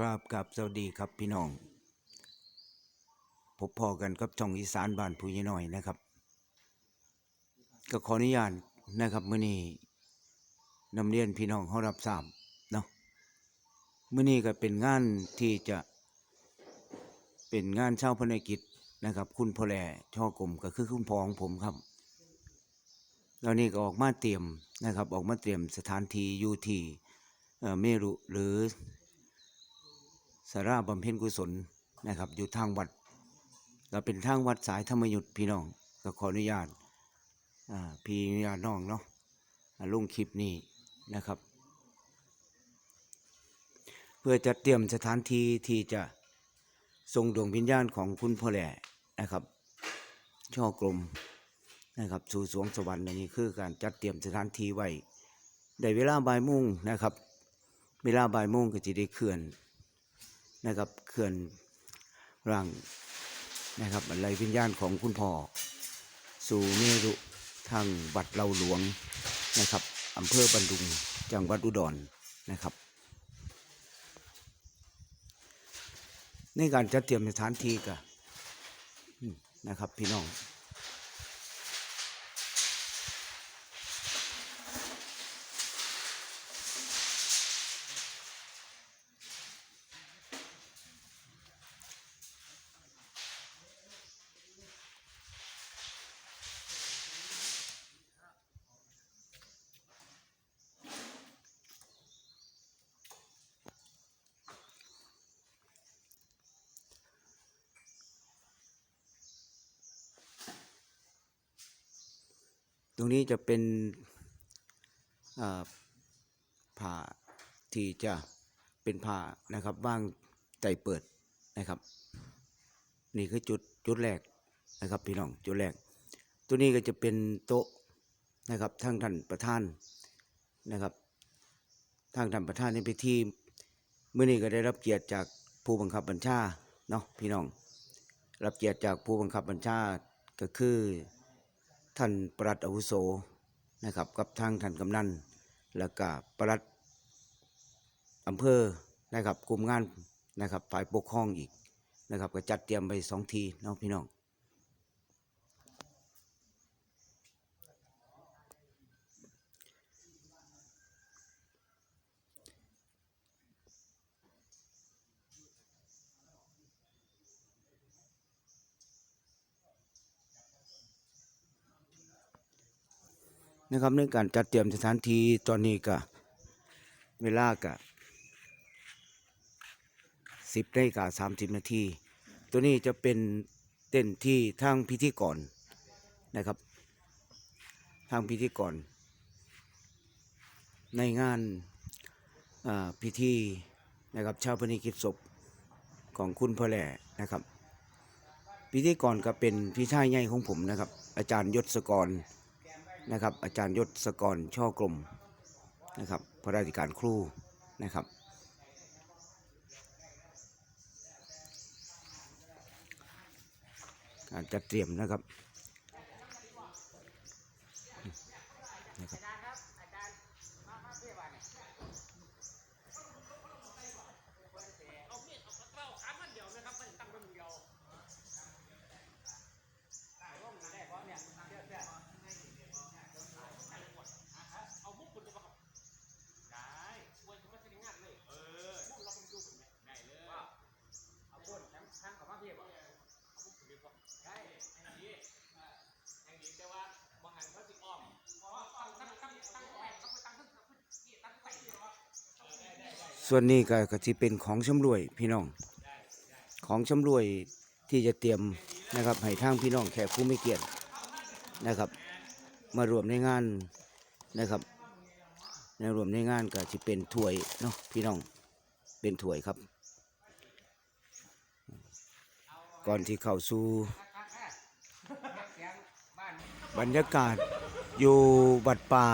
กราบกับสวัสดีครับพี่น้อง พบพอกันกับช่องอีสานบ้านผู้ใหญ่น้อยนะครับ ก็ขออนุญาตนะครับมื้อนี้นำเรียนพี่น้องเขารับทราบเนาะมื้อนี้ก็เป็นงานที่จะเป็นงานเช่าพนักกิจนะครับ คุณพ่อแหล่ช่อกลมก็คือคุณพ่อของผมครับแล้วนี่ก็ออกมาเตรียมนะครับ ออกมาเตรียมสถานที่อยู่ที่เอเมรุหรือ สาราบำเพ็ญกุศลนะครับ อยู่ทางวัดก็เป็นทางวัดสายธรรมยุทธพี่น้องก็ขออนุญาตอ่าพี่อนุญาตน้องเนาะอ่าลงคลิปนี้นะครับ เพื่อจะเตรียมสถานที่ที่จะทรงดวงวิญญาณของคุณพ่อแหล่นะครับ ช่อกลมนะครับสู่สวงสวรรค์อันนี้คือการจัดเตรียมสถานที่ไว้ได้เวลาบ่ายโมงนะครับ เวลาบ่ายโมงก็จะได้เคลื่อน นะครับเคลื่อนร่างนะครับอะไรวิญญาณของคุณพ่อสู่เมรุทางวัดเราหลวงนะครับอำเภอบันดุงจังหวัดอุดรนะครับ ในการจัดเตรียมสถานที่กันนะครับพี่น้อง ตรงนี้จะเป็นอ่าผ้าที่จะเป็นผ้านะครับว่างใจเปิดนะครับ นี่คือจุดจุดแรกนะครับพี่น้องจุดแรก ตัวนี้ก็จะเป็นโต๊ะนะครับทางท่านประธานนะครับ ทางท่านประธานในพิธีเมื่อนี้ก็ได้รับเกียรติจากผู้บังคับบัญชาเนาะพี่น้อง รับเกียรติจากผู้บังคับบัญชาก็คือ ท่านปลัดอาวุโสนะครับกับทางท่านกำนันแล้วก็ปลัดอำเภอนะครับกลุ่มงานนะครับฝ่ายปกครองอีกนะครับก็จัดเตรียมไปสองทีน้องพี่น้อง นะครับในการจัดเตรียมสถานที่ตอนนี้ก็เวลาก็สิบนาฬิกาสามสิบนาที ตัวนี้จะเป็นเต้นที่ทางพิธีกรนะครับ ทางพิธีกร ในงานพิธีนะครับชาวพนิกิจศพของคุณพ่อแหล่นะครับ พิธีกรก็เป็นพี่ชายใหญ่ของผมนะครับ อาจารย์ยศกร นะครับ อาจารย์ยศกรช่อกลมนะครับพระราชการครูนะครับ การจัดเตรียมนะครับ ส่วนนี้ก็ก็ที่เป็นของชำรวยพี่น้อง ของชำรวยที่จะเตรียมนะครับให้ทางพี่น้องแขกผู้ไม่เกียรตินะครับ มารวมในงานนะครับ ในรวมในงานก็จะเป็นถ้วยเนาะพี่น้องเป็นถ้วยครับ ก่อนที่เข้าสู่บรรยากาศอยู่วัดป่า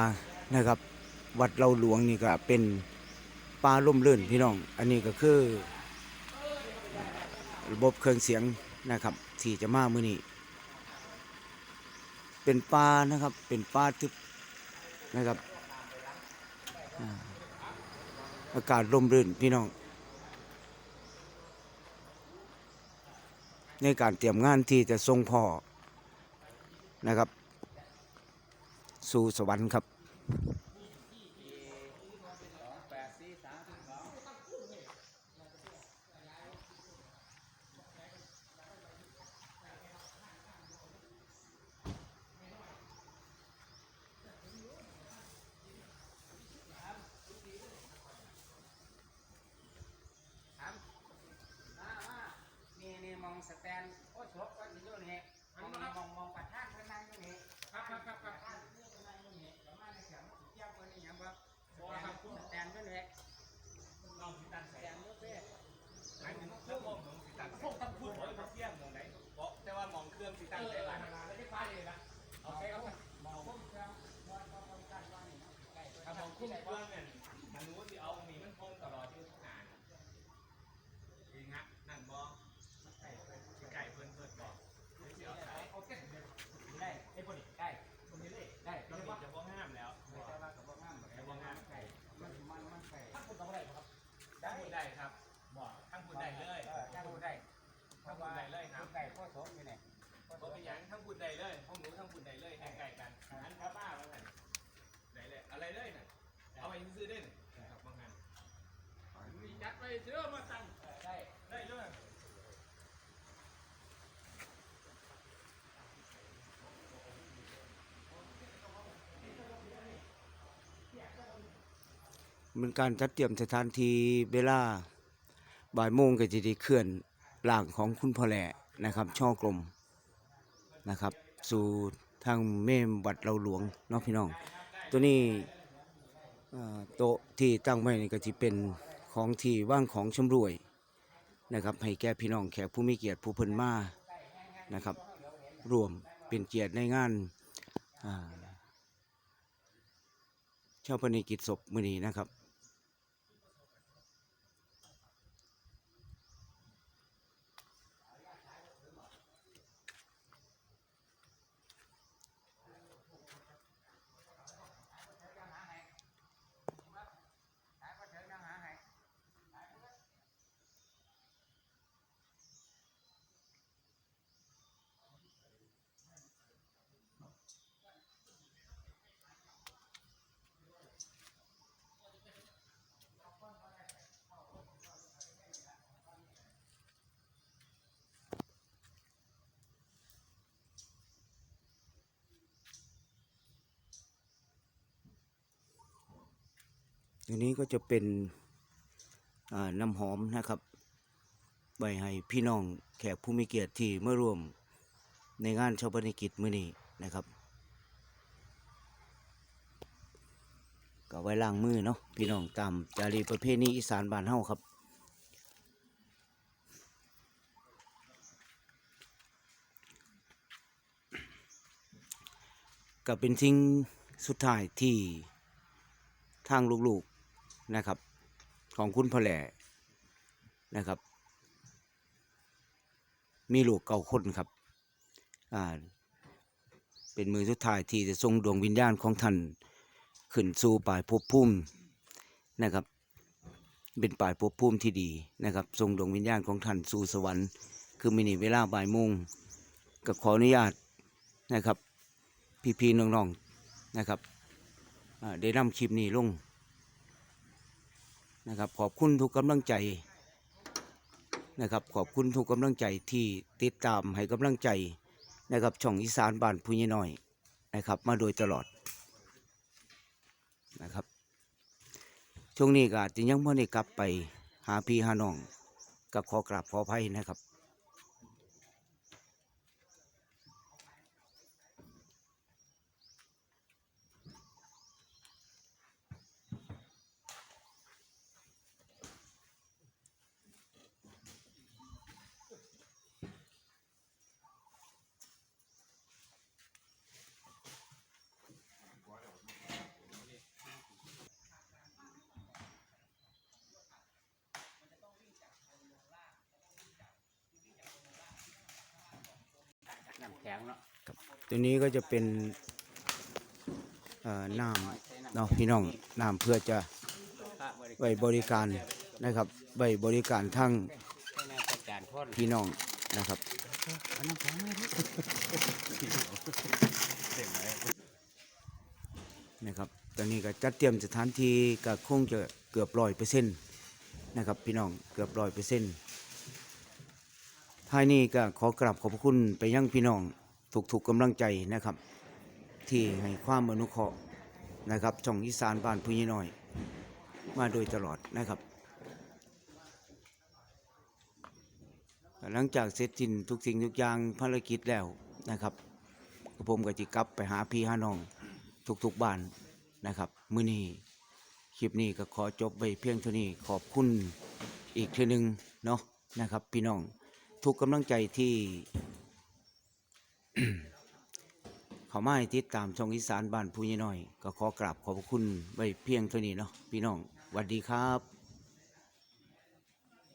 นะครับ วัดเราหลวงนี่ก็เป็น ปลาล่มลื่นพี่น้อง อันนี้ก็คือระบบเครื่องเสียงนะครับ ที่จะมามือนี้ เป็นปลานะครับ เป็นปลาทึบนะครับ อากาศล่มลื่นพี่น้อง ในการเตรียมงานที่จะทรงพ่อนะครับ สู่สวรรค์ครับ สแตนโอ้ชกก็อยู่นี่มองมองมองประธานเพิ่นนั่งอยู่นี่ครับครับครับครับท่านนี่เพิ่นนั่งอยู่นี่ประมาณนี้เสียงเกี่ยวกันนี่หยังบ่สแตนสแตนเพิ่นนี่น้องสิตันใส่สแตนอยู่เด้อหมายถึงเครื่องมองของสิตันพวกตั้งพูดหมดเขาเที่ยงมองไหนเพราะแต่ว่ามองเครื่องสิตันใส่หลายไม่ได้ฟ้าเลยนะโอเคครับมองพุ่มเครื่องมองมองมองกันว่านี่เนาะใกล้ถ้ามองคุ้มเครื่องเนี่ย เอาไปซื้อได้น่ะครับบางงานมีจัดไปเสื้อมาตั้งได้ได้เลยเป็นการจัดเตรียมสถานที่เวลาบ่ายโมงก็จะได้เคลื่อนร่างของคุณพ่อแหล่นะครับ ช่อกลมนะครับ สู่ทางเมมวัดเราหลวงเนาะพี่น้อง ตัวนี้ โต๊ะที่ตั้งไว้นี่ก็ที่เป็นของที่ว่างของชำรวยนะครับ ให้แก่พี่น้องแขกผู้มีเกียรติผู้เพิ่นมานะครับ รวมเป็นเกียรติในงานเช่าพนิกิจศพมือนี้นะครับ อันนี้ก็จะเป็นน้ำหอมนะครับไว้ให้พี่น้องแขกผู้มีเกียรติที่เมื่อร่วมในงานชาปนิกิจมื้อนี้นะครับก็ไว้ล้างมือเนาะพี่น้องตามจารีประเพณีอีสานบ้านเฮาครับก็เป็นทิ้งสุดท้ายที่ทางลูก นะครับ ของคุณพ่อแหล่นะครับ มีลูกเก่าคนครับอ่าเป็นมือสุดท้ายที่จะทรงดวงวิญญาณของท่านขึ้นสู่ป่ายภพภูมินะครับ เป็นป่ายภพภูมิที่ดีนะครับทรงดวงวิญญาณของท่านสู่สวรรค์ คือมินิเวลาบ่ายโมงก็ขออนุญาตนะครับ พี่ๆน้องๆนะครับได้นำคลิปนี้ลง นะครับ ขอบคุณทุกกำลังใจนะครับ ขอบคุณทุกกำลังใจที่ติดตามให้กำลังใจนะครับช่องอีสานบ้านผู้ใหญ่น้อยนะครับ มาโดยตลอดนะครับช่วงนี้ก็อาจจะยังไม่ได้กลับไปหาพี่หาน้องก็ขอกราบขออภัยนะครับ ตัวนี้ก็จะเป็นน้ำเนาะพี่น้องน้ำเพื่อจะไว้บริการนะครับไว้บริการทั้งพี่น้องนะครับนะครับ ตอนนี้ก็จัดเตรียมสถานที่ก็คงจะเกือบร้อยเปอร์เซ็นต์นะครับ พี่น้องเกือบร้อยเปอร์เซ็นต์ท้ายนี้ก็ขอกราบขอบพระคุณไปยังพี่น้อง ทุกๆกำลังใจนะครับ ที่ให้ความอนุเคราะห์นะครับช่องอีสานบ้านพุยน้อย มาโดยตลอดนะครับ หลังจากเสร็จสิ้นทุกสิ่งทุกอย่างภารกิจแล้วนะครับผมก็จะกลับไปหาพี่หาน้องทุกๆบ้านนะครับ มื้อนี้คลิปนี้ก็ขอจบไปเพียงเท่านี้ขอบคุณอีกเทีนึงเนาะนะครับ พี่น้องทุกกำลังใจที่ เขามาให้ติดตามช่องอีสานบ้านผู้ใหญ่น้อย ก็ขอกราบขอบพระคุณไว้เพียงเท่านี้เนาะพี่น้องสวัสดีครับ